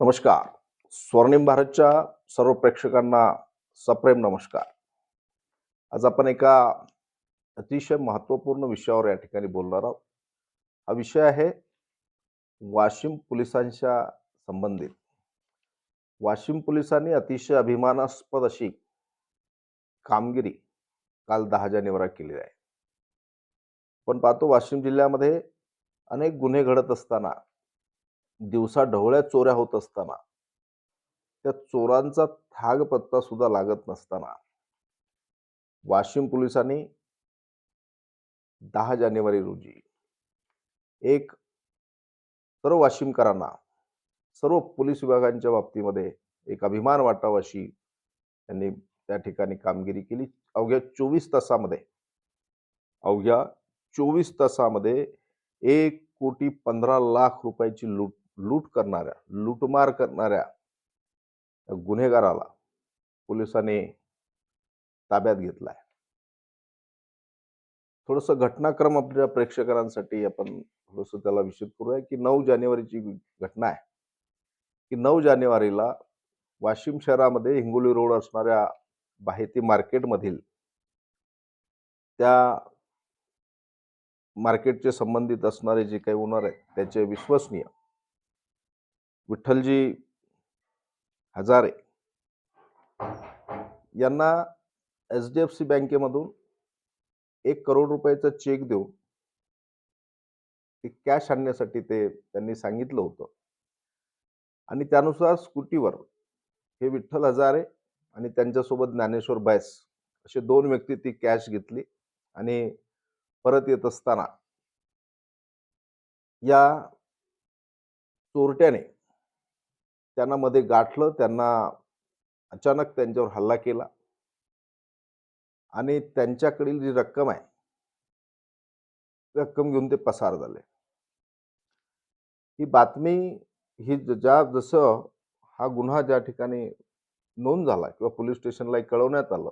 नमस्कार. स्वर्णिम भारतच्या सर्व प्रेक्षकांना सप्रेम नमस्कार. आज आपण एका अतिशय महत्त्वपूर्ण विषयावर या ठिकाणी बोलणार आहोत. हा विषय आहे वाशिम पोलिसांच्या संबंधित. वाशिम पोलिसांनी अतिशय अभिमानास्पद अशी कामगिरी काल दहा जानेवारी केली आहे. पण पाहतो वाशिम जिल्ह्यामध्ये अनेक गुन्हे घडत असताना दिवसा ढवळ्या चोऱ्या होत असताना त्या चोरांचा थाग पत्ता सुद्धा लागत नसताना वाशिम पोलिसांनी दहा जानेवारी रोजी एक सर्व वाशिमकरांना सर्व पोलीस विभागांच्या बाबतीमध्ये एक अभिमान वाटावा अशी त्यांनी त्या ठिकाणी कामगिरी केली. अवघ्या चोवीस तासामध्ये अवघ्या चोवीस तासामध्ये एक कोटी पंधरा लाख रुपयाची लूट लूट करणाऱ्या लूटमार करणाऱ्या गुन्हेगाराला पोलिसांनी ताब्यात घेतलाय. थोडस घटनाक्रम आपल्या प्रेक्षकांसाठी आपण थोडस त्याला विषित करूया की नऊ जानेवारीची घटना आहे. की नऊ जानेवारीला वाशिम शहरामध्ये हिंगोली रोड असणाऱ्या बाहेती मार्केटमधील त्या मार्केटचे संबंधित असणारे जे काही ओनर आहेत त्याचे विश्वसनीय विठ्ठलजी हजारे यांना एच डी एफ सी बँकेमधून एक करोड रुपयाचा चेक देऊन ते कॅश आणण्यासाठी ते त्यांनी सांगितलं होतं. आणि त्यानुसार स्कूटीवर हे विठ्ठल हजारे आणि त्यांच्यासोबत ज्ञानेश्वर बैस असे दोन व्यक्ती ती कॅश घेतली आणि परत येत असताना या चोरट्याने त्यांना मध्ये गाठलं त्यांना अचानक त्यांच्यावर हल्ला केला. आणि त्यांच्याकडील जी रक्कम आहे रक्कम घेऊन ते पसार झाले. ही बातमी ही ज्या जसं हा गुन्हा ज्या ठिकाणी नोंद झाला किंवा पोलीस स्टेशनला कळवण्यात आलं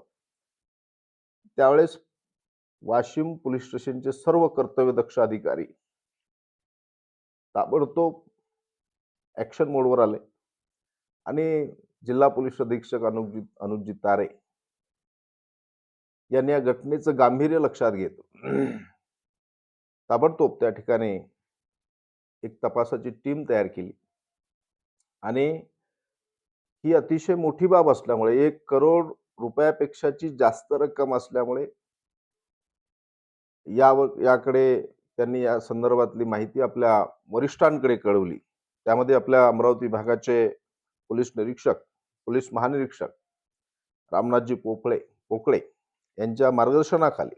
त्यावेळेस वाशिम पोलीस स्टेशनचे सर्व कर्तव्यदक्ष अधिकारी ताबडतोब ऍक्शन मोडवर आले. आणि जिल्हा पोलीस अधीक्षक अनुजित अनुजित तारे यांनी या घटनेचं गांभीर्य लक्षात घेत ताबडतोब त्या ठिकाणी एक तपासाची टीम तयार केली. आणि ही अतिशय मोठी बाब असल्यामुळे एक करोड रुपयापेक्षाची जास्त रक्कम असल्यामुळे यावर याकडे त्यांनी या संदर्भातली माहिती आपल्या वरिष्ठांकडे कळवली. त्यामध्ये आपल्या अमरावती भागाचे पोलीस निरीक्षक पोलीस महानिरीक्षक रामनाथजी पोपळे पोकळे यांच्या मार्गदर्शनाखाली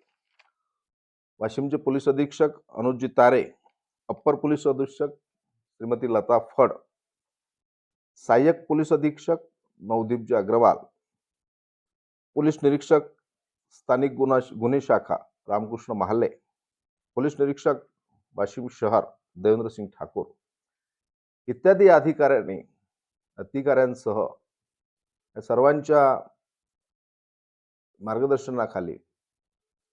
वाशिमचे पोलीस अधीक्षक अनुजजी तारे अप्पर पोलीस अधीक्षक श्रीमती लता फड सहाय्यक पोलीस अधीक्षक नवदीपजी अग्रवाल पोलीस निरीक्षक स्थानिक गुन्हा गुन्हे शाखा रामकृष्ण महाले पोलीस निरीक्षक वाशिम शहर देवेंद्र सिंग ठाकूर. इत्यादी अधिकाऱ्यांनी अधिकाऱ्यांसह या सर्वांच्या मार्गदर्शनाखाली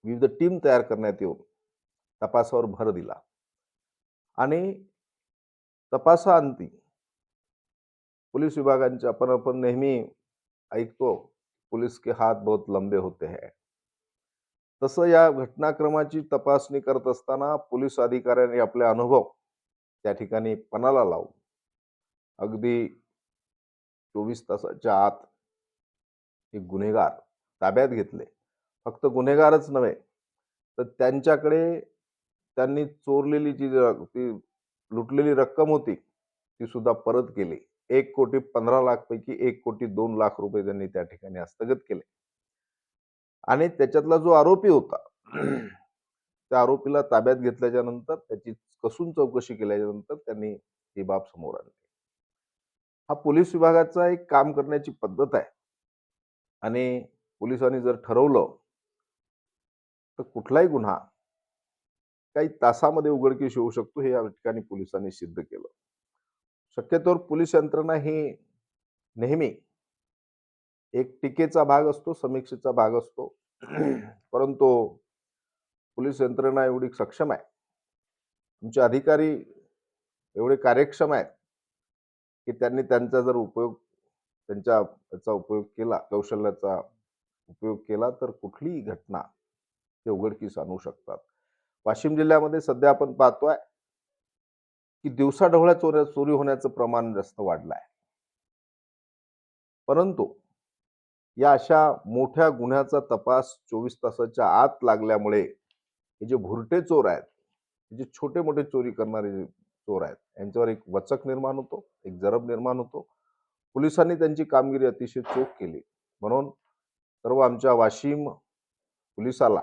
विविध टीम तयार करण्यात येऊन तपासावर भर दिला. आणि तपासाअंती पोलीस विभागांचे आपण आपण नेहमी ऐकतो पोलीस के हात बहुत लंबे होते हैं. तसं या घटनाक्रमाची तपासणी करत असताना पोलीस अधिकाऱ्यांनी आपले अनुभव त्या ठिकाणी पणाला लावून अगदी चोवीस तासाच्या आत हे गुन्हेगार ताब्यात घेतले. फक्त गुन्हेगारच नव्हे तर त्यांच्याकडे त्यांनी चोरलेली जी ती लुटलेली रक्कम होती ती सुद्धा परत केली. एक कोटी पंधरा लाख पैकी एक कोटी दोन लाख रुपये त्यांनी त्या ठिकाणी हस्तगत केले. आणि त्याच्यातला जो आरोपी होता त्या आरोपीला ताब्यात घेतल्याच्या नंतर त्याची कसून चौकशी केल्याच्यानंतर त्यांनी ही बाब समोर आणली. हा पोलीस विभागाचा एक काम करण्याची पद्धत आहे. आणि पोलिसांनी जर ठरवलं तर कुठलाही गुन्हा काही तासामध्ये उघडकीस येऊ शकतो हे या ठिकाणी पोलिसांनी सिद्ध केलं. शक्यतोवर पोलीस यंत्रणा ही नेहमी एक टीकेचा भाग असतो समीक्षेचा भाग असतो. परंतु पोलीस यंत्रणा एवढी सक्षम आहे. तुमचे अधिकारी एवढे कार्यक्षम आहेत. की त्यांनी त्यांचा जर उपयोग त्यांच्या याचा उपयोग केला कौशल्याचा उपयोग केला तर कुठलीही घटना ते उघडकीस आणू शकतात. वाशिम जिल्ह्यामध्ये सध्या आपण पाहतोय की दिवसाढवळ्या चोऱ्या चोरी होण्याचं प्रमाण जास्त वाढलं आहे परंतु या अशा मोठ्या गुन्ह्याचा तपास चोवीस तासाच्या आत लागल्यामुळे हे जे भुरटे चोर आहेत हे जे छोटे मोठे चोरी करणारे चोर आहेत. यांच्यावर एक वचक निर्माण होतो एक जरब निर्माण होतो. पोलिसांनी त्यांची कामगिरी अतिशय चोख केली. म्हणून सर्व आमच्या वाशिम पोलिसाला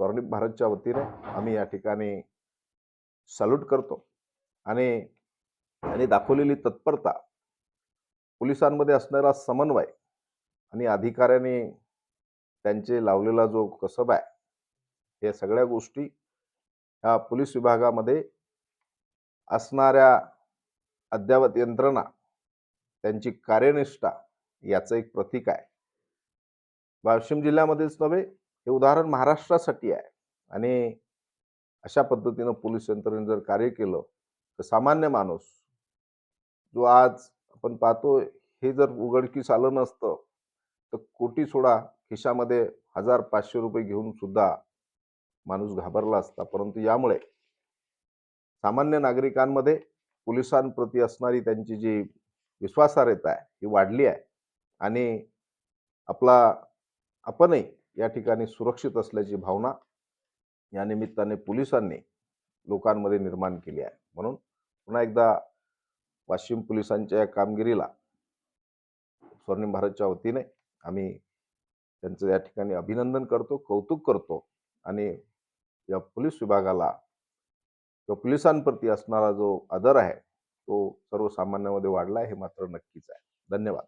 स्वर्णिम भारतच्या वतीने आम्ही या ठिकाणी सॅल्यूट करतो. आणि त्यांनी दाखवलेली तत्परता पोलिसांमध्ये असणारा समन्वय आणि अधिकाऱ्यांनी त्यांचे लावलेला जो कसब आहे या सगळ्या गोष्टी ह्या पोलीस विभागामध्ये असणाऱ्या अद्ययावत यंत्रणा त्यांची कार्यनिष्ठा याचं एक प्रतीक आहे. वाशिम जिल्ह्यामध्येच नव्हे हे उदाहरण महाराष्ट्रासाठी आहे. आणि अशा पद्धतीनं पोलीस यंत्रणेने जर कार्य केलं तर सामान्य माणूस जो आज आपण पाहतो हे जर उघडकीस आलं नसतं तर कोटी सोडा खिशामध्ये हजार पाचशे रुपये घेऊन सुद्धा माणूस घाबरला असता. परंतु यामुळे सामान्य नागरिकांमध्ये पोलिसांप्रती असणारी त्यांची जी विश्वासार्हता आहे ही वाढली आहे. आणि आपला आपणही या ठिकाणी सुरक्षित असल्याची भावना या निमित्ताने पोलिसांनी लोकांमध्ये निर्माण केली आहे. म्हणून पुन्हा एकदा वाशिम पोलिसांच्या या कामगिरीला स्वर्णिम भारतच्या वतीने आम्ही त्यांचं या ठिकाणी अभिनंदन करतो कौतुक करतो आणि या पोलीस विभागाला किंवा पोलिसांप्रती असणारा जो आदर आहे तो सर्वसामान्यामध्ये वाढला आहे हे मात्र नक्कीच आहे. धन्यवाद.